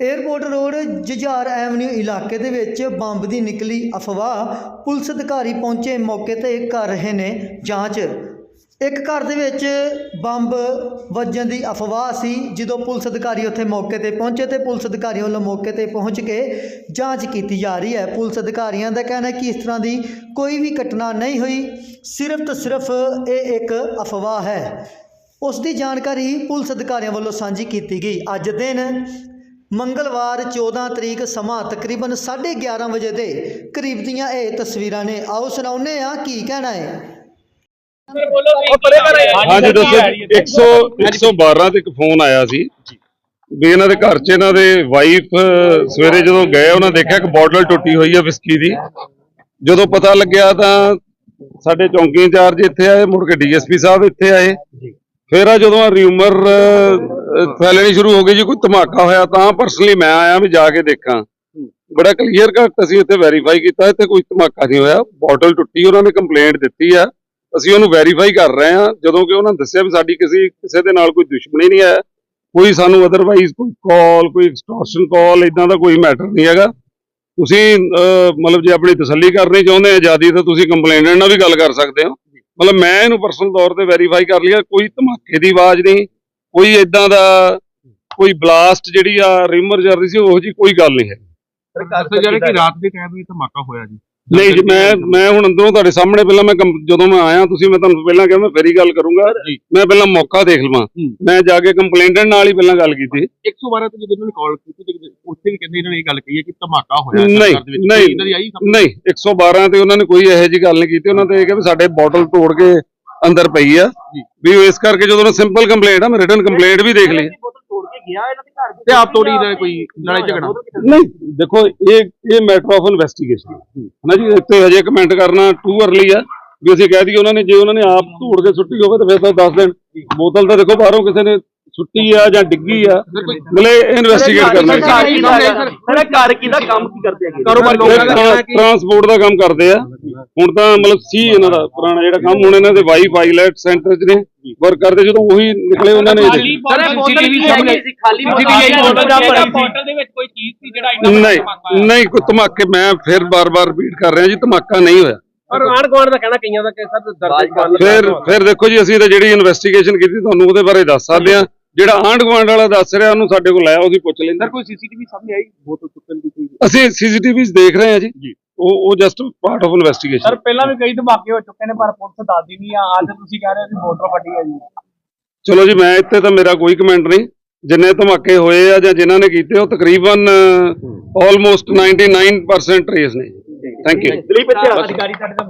Airport road Jujhar avenue ਇਲਾਕੇ ਦੇ ਵਿੱਚ ਬੰਬ ਦੀ ਨਿਕਲੀ ਅਫਵਾਹ, ਪੁਲਿਸ ਅਧਿਕਾਰੀ ਪਹੁੰਚੇ ਮੌਕੇ ਤੇ ਕਰ ਰਹੇ ਨੇ ਜਾਂਚ। ਇੱਕ ਘਰ ਦੇ ਵਿੱਚ ਬੰਬ ਵੱਜਣ ਦੀ ਅਫਵਾਹ ਸੀ, ਜਦੋਂ ਪੁਲਿਸ ਅਧਿਕਾਰੀ ਉੱਥੇ ਮੌਕੇ ਤੇ ਪਹੁੰਚੇ ਤੇ ਪੁਲਿਸ ਅਧਿਕਾਰੀਆਂ ਵੱਲੋਂ ਮੌਕੇ ਤੇ ਪਹੁੰਚ ਕੇ ਜਾਂਚ ਕੀਤੀ ਜਾ ਰਹੀ ਹੈ। ਪੁਲਿਸ ਅਧਿਕਾਰੀਆਂ ਦਾ ਕਹਿਣਾ ਹੈ ਕਿ ਇਸ ਤਰ੍ਹਾਂ ਦੀ ਕੋਈ ਵੀ ਘਟਨਾ ਨਹੀਂ ਹੋਈ। ਸਿਰਫ ਤੇ ਸਿਰਫ ਇਹ ਇੱਕ ਅਫਵਾਹ ਹੈ। ਉਸ ਦੀ ਜਾਣਕਾਰੀ ਪੁਲਿਸ ਅਧਿਕਾਰੀਆਂ ਵੱਲੋਂ ਸਾਂਝੀ ਕੀਤੀ ਗਈ। ਅੱਜ ਦਿਨ ਮੰਗਲਵਾਰ 14 ਤਰੀਕ ਸਮਾਂ ਤਕਰੀਬਨ 11:30 ਵਜੇ ਦੇ ਕਰੀਬ ਦੀਆਂ ਇਹ ਤਸਵੀਰਾਂ ਨੇ। ਆਓ ਸੁਣਾਉਂਦੇ ਆ ਕੀ ਕਹਿਣਾ ਹੈ। ਹਾਂਜੀ ਦੱਸੋ 100 112 ਤੇ ਇੱਕ ਫੋਨ ਆਇਆ ਸੀ। ਵੀ ਇਹਨਾਂ ਦੇ ਘਰ 'ਚ ਇਹਨਾਂ ਦੇ ਵਾਈਫ ਸਵੇਰੇ ਜਦੋਂ ਗਏ ਉਹਨਾਂ ਦੇਖਿਆ ਕਿ ਬੋਟਲ ਟੁੱਟੀ ਹੋਈ ਹੈ ਵਿਸਕੀ ਦੀ। ਜਦੋਂ ਪਤਾ ਲੱਗਿਆ ਤਾਂ ਸਾਡੇ ਚੌਂਕੀ ਇੰਚਾਰਜ ਇੱਥੇ ਆਏ ਮੁੜ ਕੇ ਡੀਐਸਪੀ ਸਾਹਿਬ ਇੱਥੇ ਆਏ। ਫਿਰ ਆ ਜਦੋਂ ਰਿਊਮਰ ਫੈਲਣੀ ਸ਼ੁਰੂ ਹੋ ਗਈ ਜੀ, ਕੋਈ ਧਮਾਕਾ ਹੋਇਆ ਤਾਂ ਪਰਸਨਲੀ ਮੈਂ ਆਇਆ ਵੀ ਜਾ ਕੇ ਦੇਖਾਂ। ਬੜਾ ਕਲੀਅਰ ਕੱਟ ਅਸੀਂ ਇੱਥੇ ਵੈਰੀਫਾਈ ਕੀਤਾ, ਇੱਥੇ ਕੋਈ ਧਮਾਕਾ ਨਹੀਂ ਹੋਇਆ। ਬੋਟਲ ਟੁੱਟੀ, ਉਹਨਾਂ ਨੇ ਕੰਪਲੇਂਟ ਦਿੱਤੀ ਆ। ਅਸੀਂ ਉਹਨੂੰ ਵੈਰੀਫਾਈ ਕਰ ਰਹੇ ਹਾਂ, ਜਦੋਂ ਕਿ ਉਹਨਾਂ ਦੱਸਿਆ ਵੀ ਸਾਡੀ ਕਿਸੇ ਕਿਸੇ ਦੇ ਨਾਲ ਕੋਈ ਦੁਸ਼ਮਣੀ ਨਹੀਂ ਹੈ। ਕੋਈ ਸਾਨੂੰ ਅਦਰਵਾਈਜ਼ ਕੋਈ ਕਾਲ ਕੋਈ ਐਕਸਟੋਰਸ਼ਨ ਕਾਲ ਇਦਾਂ ਦਾ ਕੋਈ ਮੈਟਰ ਨਹੀਂ ਹੈਗਾ। ਤੁਸੀਂ ਮਤਲਬ ਜੇ ਆਪਣੀ ਤਸੱਲੀ ਕਰਨੀ ਚਾਹੁੰਦੇ ਆ ਜਿਆਦੀ ਤਾਂ ਤੁਸੀਂ ਕੰਪਲੇਨੈਂਟ ਨਾਲ ਵੀ ਗੱਲ ਕਰ ਸਕਦੇ ਹੋ। ਮਤਲਬ ਮੈਂ ਇਹਨੂੰ ਪਰਸਨਲ ਤੌਰ ਤੇ ਵੈਰੀਫਾਈ ਕਰ ਲਿਆ, ਕੋਈ ਧਮਾਕੇ ਦੀ ਆਵਾਜ਼ ਨਹੀਂ। ਕੋਈ ਇਦਾਂ ਦਾ ਕੋਈ ਬਲਾਸਟ ਜਿਹੜੀ ਆ ਰਿਮਰ ਚੱਲ ਰਹੀ ਸੀ ਉਹੋ ਜੀ ਕੋਈ ਗੱਲ ਨਹੀਂ ਹੈ ਦੱਸਿਆ ਜਾ ਰਿਹਾ ਕਿ ਰਾਤ ਦੇ ਟਾਈਮ ਵਿੱਚ ਧਮਾਕਾ ਹੋਇਆ ਜੀ ਨਹੀਂ ਜੀ ਮੈਂ ਮੈਂ ਹੁਣ ਅੰਦਰੋਂ ਤੁਹਾਡੇ ਸਾਹਮਣੇ ਪਹਿਲਾਂ ਮੈਂ ਜਦੋਂ ਮੈਂ ਆਇਆ ਤੁਸੀਂ ਮੈਂ ਤੁਹਾਨੂੰ ਪਹਿਲਾਂ ਕਿਹਾ ਮੈਂ ਫੇਰੀ ਗੱਲ ਕਰੂੰਗਾ। ਮੈਂ ਪਹਿਲਾਂ ਮੌਕਾ ਦੇਖ ਲਵਾਂ। ਮੈਂ ਜਾ ਕੇ ਕੰਪਲੇਂਟੈਂਟ ਨਾਲ ਹੀ ਪਹਿਲਾਂ ਗੱਲ ਕੀਤੀ 112 ਤੇ ਜਦੋਂ ਇਹਨਾਂ ਨੇ ਕਾਲ ਕੀਤੀ ਤੇ ਉੱਥੇ ਵੀ ਕਹਿੰਦੇ ਇਹਨਾਂ ਨੇ ਇਹ ਗੱਲ ਕਹੀ ਹੈ ਕਿ ਧਮਾਕਾ ਹੋਇਆ ਨਹੀਂ, ਘਰ ਦੇ ਵਿੱਚ ਨਹੀਂ। ਇਹਨਾਂ ਦੀ ਆਈ ਸਮਝ? ਨਹੀਂ 112 ਤੇ ਉਹਨਾਂ ਨੇ ਕੋਈ ਇਹੋ ਜੀ ਗੱਲ ਨਹੀਂ ਕੀਤੀ ਉਹਨਾਂ ਤੇ ਇਹ ਕਿਹਾ ਵੀ ਸਾਡੇ ਬੋਟਲ ਤੋੜ ਕੇ ਅੰਦਰ ਪਈ ਆ। ਵੀ ਇਸ ਕਰਕੇ ਜਦੋਂ ਸਿੰਪਲ ਕੰਪਲੇਂਟ ਆ ਮੈਂ ਰਿਟਨ ਕੰਪਲੇਂਟ ਵੀ ਦੇਖ ਲਈ। ਤੇ ਆਪ ਤੋੜੀ ਦਾ ਕੋਈ ਲੜਾਈ ਝਗੜਾ? ਨਹੀਂ ਦੇਖੋ ਇਹ ਇਹ ਮੈਟਰ ਆਫ ਇਨਵੈਸਟੀਗੇਸ਼ਨ ਹੈ। ਨਾ ਜੀ ਇੱਥੇ ਹਜੇ ਕਮੈਂਟ ਕਰਨਾ ਟੂ ਅਰਲੀ ਆ। ਵੀ ਅਸੀਂ ਕਹਿ ਦਈਏ ਉਹਨਾਂ ਨੇ ਜੇ ਉਹਨਾਂ ਨੇ ਆਪ ਧੂੜ ਕੇ ਸੁੱਟੀ ਹੋਵੇ ਤਾਂ ਫਿਰ ਤਾਂ ਦੱਸ ਦੇਣ। ਬੋਤਲ ਤਾਂ ਦੇਖੋ ਬਾਹਰੋਂ ਕਿਸੇ ਨੇ ਸੁੱਟੀ ਆ ਜਾਂ ਡਿੱਗੀ ਆ ਮਤਲਬ ਇਨਵੈਸਟੀਗੇਟ ਕਰਨਾ ਮੇਰੇ ਘਰ ਕੀ ਦਾ ਕੰਮ ਕੀ ਕਰਦੇ ਹੈਗੇ? ਕਾਰੋਬਾਰ ਟਰਾਂਸਪੋਰਟ ਦਾ ਕੰਮ ਕਰਦੇ ਆ। ਹੁਣ ਤਾਂ ਮਤਲਬ ਸੀ ਇਹਨਾਂ ਦਾ ਪੁਰਾਣਾ ਜਿਹੜਾ ਕੰਮ ਹੁਣ ਇਹਨਾਂ ਦੇ ਵਾਈ ਪਾਇਲਟ ਸੈਂਟਰ 'ਚ ਨੇ ਵਰਕ ਕਰਦੇ ਜਦੋਂ ਉਹੀ ਨਿਕਲੇ ਉਹਨਾਂ ਨੇ। ਸਰ ਸਾਹਮਣੇ ਖਾਲੀ ਬੋਤਲ ਦਾ ਵਿੱਚ ਕੋਈ ਚੀਜ਼ ਸੀ ਜਿਹੜਾ ਇੰਨਾ ਨਹੀਂ ਨਹੀਂ ਕੋਈ ਧਮਾਕੇ ਮੈਂ ਫਿਰ ਬਾਰ-ਬਾਰ ਰਿਪੀਟ ਕਰ ਰਿਹਾ ਜੀ ਧਮਾਕਾ ਨਹੀਂ ਹੋਇਆ। ਪਰ ਆਣ ਗਵਾਣ ਦਾ ਕਹਿਣਾ ਕਈਆਂ ਦਾ ਕਿ ਸਰ ਦਰਦ ਫਿਰ ਫਿਰ ਦੇਖੋ ਜੀ ਅਸੀਂ ਤਾਂ ਜਿਹੜੀ ਇਨਵੈਸਟੀਗੇਸ਼ਨ ਕੀਤੀ ਤੁਹਾਨੂੰ ਉਹਦੇ ਬਾਰੇ ਦੱਸ ਸਕਦੇ ਆ ਜਿਹੜਾ ਆਂਢ ਗੁਆਂਢ ਵਾਲਾ ਦੱਸ ਰਿਹਾ ਉਹਨੂੰ ਸਾਡੇ ਕੋਲ ਆਇਆ ਉਹਦੀ ਪੁੱਛ ਲੈਂਦੇ ਸਰ ਕੋਈ ਸੀਸੀਟੀਵੀ ਸਾਹਮਣੇ ਆਈ? ਬੋਤਲ ਟੁੱਟਣ ਦੀ ਕੋਈ ਅਸੀਂ ਸੀਸੀਟੀਵੀਜ਼ ਦੇਖ ਰਹੇ ਹਾਂ ਜੀ। ਉਹ ਉਹ just part of investigation sir ਪਹਿਲਾਂ ਵੀ ਕਈ ਧਮਾਕੇ ਹੋ ਚੁੱਕੇ ਨੇ ਪਰ ਪੁਲਿਸ ਦੱਸਦੀ ਨਹੀਂ ਆ। ਅੱਜ ਤੁਸੀਂ ਕਹਿ ਰਹੇ ਹੋ ਕਿ ਬੋਤਲ ਫਟੀ ਹੈ ਜੀ। ਚਲੋ ਜੀ ਮੈਂ ਇੱਥੇ ਤਾਂ ਮੇਰਾ ਕੋਈ ਕਮੈਂਟ ਨਹੀਂ। ਜਿੰਨੇ ਧਮਾਕੇ ਹੋਏ ਆ ਜਾਂ ਜਿਨ੍ਹਾਂ ਨੇ ਕੀਤੇ ਉਹ ਤਕਰੀਬਨ ਆਲਮੋਸਟ 99% ਟ੍ਰੇਸ ਨੇ ਥੈਂਕ ਯੂ ਦਲੀਪ ਇੱਥੇ ਅਧਿਕਾਰੀ ਸਾਡੇ ਦਾ